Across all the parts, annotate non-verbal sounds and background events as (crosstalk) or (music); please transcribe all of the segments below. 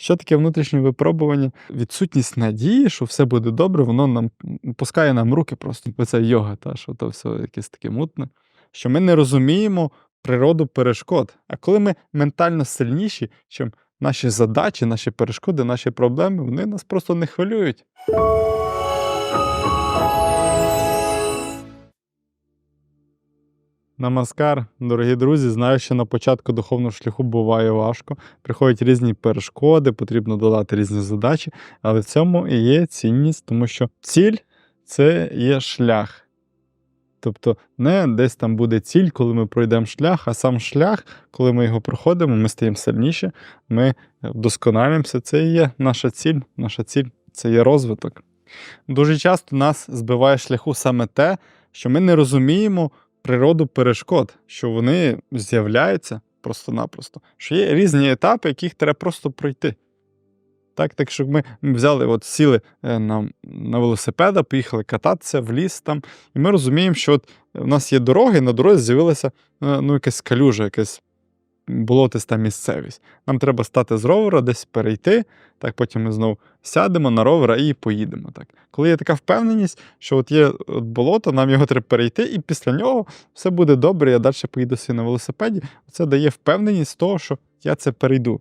Що таке внутрішнє випробування? Відсутність надії, що все буде добре, воно нам пускає нам руки просто. Оце йога, та, що то все якесь таке мутне. Що ми не розуміємо природу перешкод. А коли ми ментально сильніші, чим наші задачі, наші перешкоди, наші проблеми, вони нас просто не хвилюють. Намаскар, дорогі друзі. Знаю, що на початку духовного шляху буває важко. Приходять різні перешкоди, потрібно долати різні задачі, але в цьому і є цінність, тому що ціль це є шлях. Тобто не десь там буде ціль, коли ми пройдемо шлях, а сам шлях, коли ми його проходимо, ми стаємо сильніше, ми вдосконалюємося. Це і є наша ціль. Наша ціль це є розвиток. Дуже часто нас збиває шляху саме те, що ми не розуміємо природу перешкод, що вони з'являються просто-напросто, що є різні етапи, яких треба просто пройти. Так, так що ми взяли, от сіли е, на на велосипеда, поїхали кататися в ліс там, і ми розуміємо, що от в нас є дороги, на дорозі з'явилася е, ну, якась калюжа, якась болотиста місцевість. Нам треба стати з ровера, десь перейти, так потім ми знову сядемо на ровера і поїдемо. Так. Коли є така впевненість, що от є от болото, нам його треба перейти, і після нього все буде добре, я далі поїду собі на велосипеді, це дає впевненість того, що я це перейду.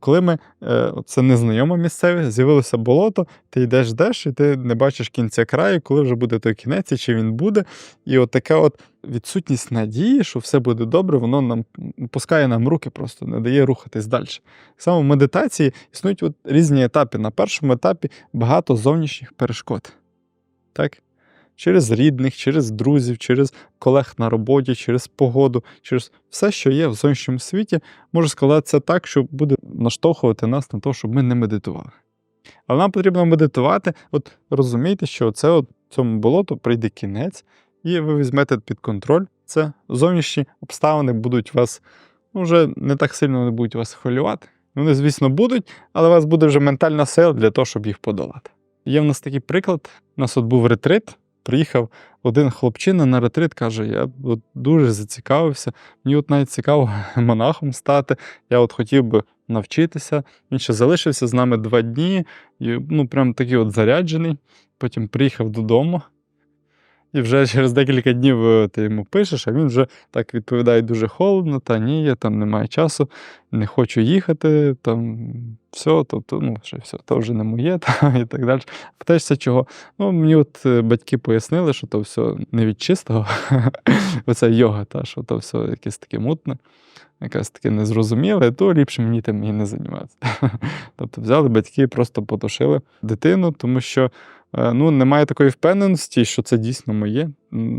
Коли ми е, це незнайома місцевість, з'явилося болото, ти йдеш йдеш, і ти не бачиш кінця краю, коли вже буде той кінець, і чи він буде. І от така от відсутність надії, що все буде добре, воно нам пускає нам руки, просто не дає рухатись далі. Само в медитації існують от різні етапи. На першому етапі багато зовнішніх перешкод. Так? Через рідних, через друзів, через колег на роботі, через погоду, через все, що є в зовнішньому світі, може складатися так, що буде наштовхувати нас на те, щоб ми не медитували. Але нам потрібно медитувати, от розумійте, що це от цьому болоту прийде кінець, і ви візьмете під контроль. Це зовнішні обставини будуть вас ну, вже не так сильно не будуть вас хвилювати. Вони, звісно, будуть, але у вас буде вже ментальна сила для того, щоб їх подолати. Є в нас такий приклад: у нас от був ретрит. Приїхав один хлопчина на ретрит, каже: Я от дуже зацікавився. Мені от навіть цікаво (laughs) монахом стати. Я от хотів би навчитися. Він ще залишився з нами два дні, і ну прям такий от заряджений. Потім приїхав додому. І вже через декілька днів е, ти йому пишеш, а він вже так відповідає дуже холодно, та ні, я там немає часу, не хочу їхати, там все, тобто, ну, ще все, то вже не моє, (laughs) та, і так далі. Питаєшся, чого? Ну, мені от е, батьки пояснили, що то все не від чистого, (laughs) оця йога, та, що то все якесь таке мутне, якесь таке незрозуміле, то ліпше мені тим і не займатися. (laughs) Тобто взяли батьки, просто потушили дитину, тому що. Е, ну, немає такої впевненості, що це дійсно моє.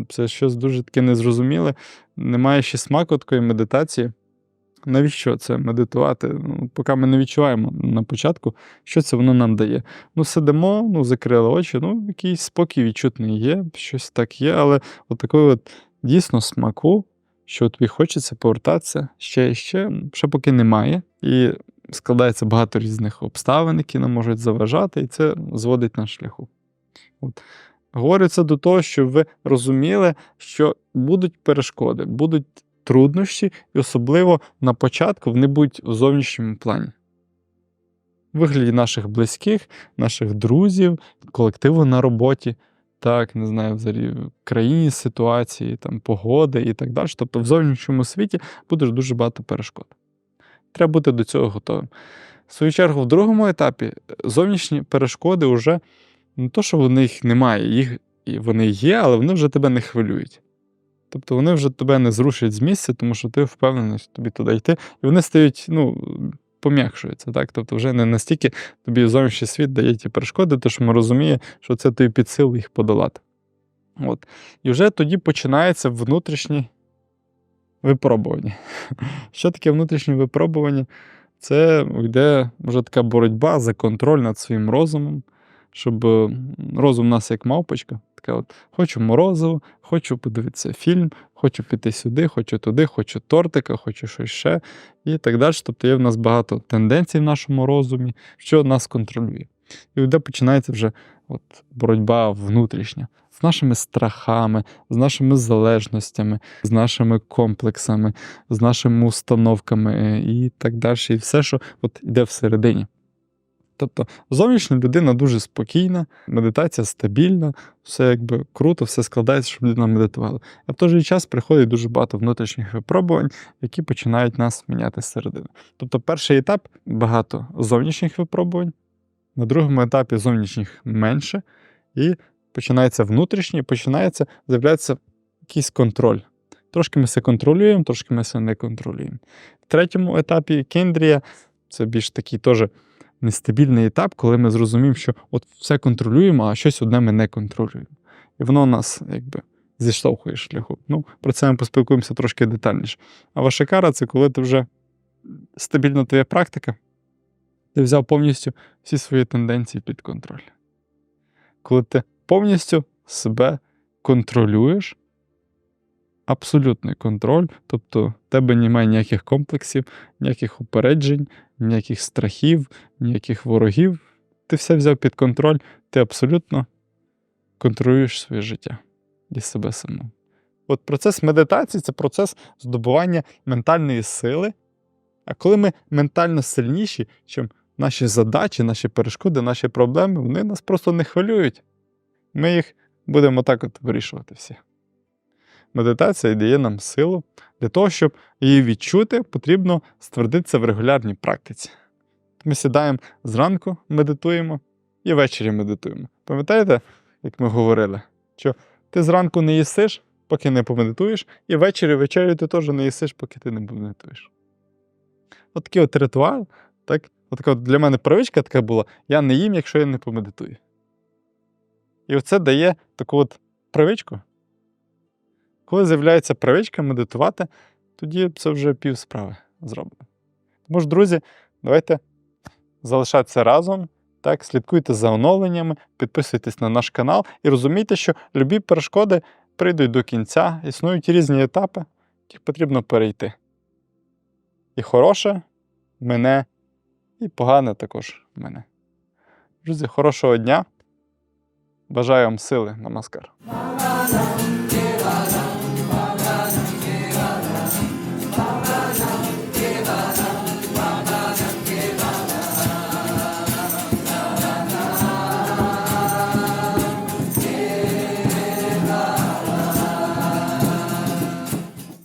Це щось дуже таке незрозуміле. Немає ще смаку такої медитації. Навіщо це медитувати? Ну, Поки ми не відчуваємо на початку, що це воно нам дає. Ну, сидимо, ну, закрили очі, ну, якийсь спокій відчутний є, щось так є, але от такої от дійсно смаку, що тобі хочеться повертатися ще і ще, ще поки немає. І складається багато різних обставин, які нам можуть заважати, і це зводить на шляху. От. Говорю це до того, щоб ви розуміли, що будуть перешкоди, будуть труднощі, і особливо на початку вони будуть у зовнішньому плані. У вигляді наших близьких, наших друзів, колективу на роботі, так, не знаю, взагалі в країні ситуації, там, погоди і так далі. Тобто в зовнішньому світі буде дуже багато перешкод. Треба бути до цього готовим. В свою чергу, в другому етапі зовнішні перешкоди вже не то, що в них немає, їх вони є, але вони вже тебе не хвилюють. Тобто вони вже тебе не зрушать з місця, тому що ти впевнений, тобі туди йти. І вони стають, ну, пом'якшуються. так? Тобто вже не настільки тобі зовнішній світ дає ті перешкоди, тому ми розуміє, що це тобі під силу їх подолати. От. І вже тоді починається внутрішнє випробування. (laughs) Що таке внутрішнє випробування? Це йде вже така боротьба за контроль над своїм розумом щоб розум у нас як мавпочка. Така от, Хочу морозиво, хочу подивитися фільм, хочу піти сюди, хочу туди, хочу тортика, хочу щось ще і так далі. Тобто є в нас багато тенденцій в нашому розумі, що нас контролює. І де починається вже от, боротьба внутрішня. З нашими страхами, з нашими залежностями, з нашими комплексами, з нашими установками і так далі. І все, що от йде всередині. Тобто зовнішня людина дуже спокійна, медитація стабільна, все якби круто, все складається, щоб людина медитувала. А в той же час приходить дуже багато внутрішніх випробувань, які починають нас міняти зсередини. Тобто, перший етап багато зовнішніх випробувань, на другому етапі зовнішніх менше, і починається внутрішній, починається з'являється якийсь контроль. Трошки ми це контролюємо, трошки ми це не контролюємо. В третьому етапі кендрія це більш такий теж нестабільний етап, коли ми зрозуміємо, що от все контролюємо, а щось одне ми не контролюємо. І воно нас якби зіштовхує шляху. Ну, про це ми поспілкуємося трошки детальніше. А вашикара це коли ти вже стабільна твоя практика, ти взяв повністю всі свої тенденції під контроль. Коли ти повністю себе контролюєш, абсолютний контроль, тобто в тебе немає ніяких комплексів, ніяких упереджень, ніяких страхів, ніяких ворогів. Ти все взяв під контроль, ти абсолютно контролюєш своє життя і себе самого. От процес медитації це процес здобування ментальної сили. А коли ми ментально сильніші, чим наші задачі, наші перешкоди, наші проблеми, вони нас просто не хвилюють. Ми їх будемо так от вирішувати всі. Медитація дає нам силу. Для того, щоб її відчути, потрібно ствердитися в регулярній практиці. Ми сідаємо зранку, медитуємо і ввечері медитуємо. Пам'ятаєте, як ми говорили, що ти зранку не їсиш, поки не помедитуєш, і ввечері вечерю ти теж не їсиш, поки ти не помедитуєш. От такий от ритуал, так? От для мене привичка така була: я не їм, якщо я не помедитую. І оце дає таку от привичку. Коли з'являється привичка медитувати, тоді це вже пів справи зроблено. Тому ж, друзі, давайте залишатися разом, так, слідкуйте за оновленнями, підписуйтесь на наш канал і розумійте, що любі перешкоди прийдуть до кінця, існують різні етапи, які потрібно перейти. І хороше мене, і погане також мене. Друзі, хорошого дня! Бажаю вам сили, намаскар.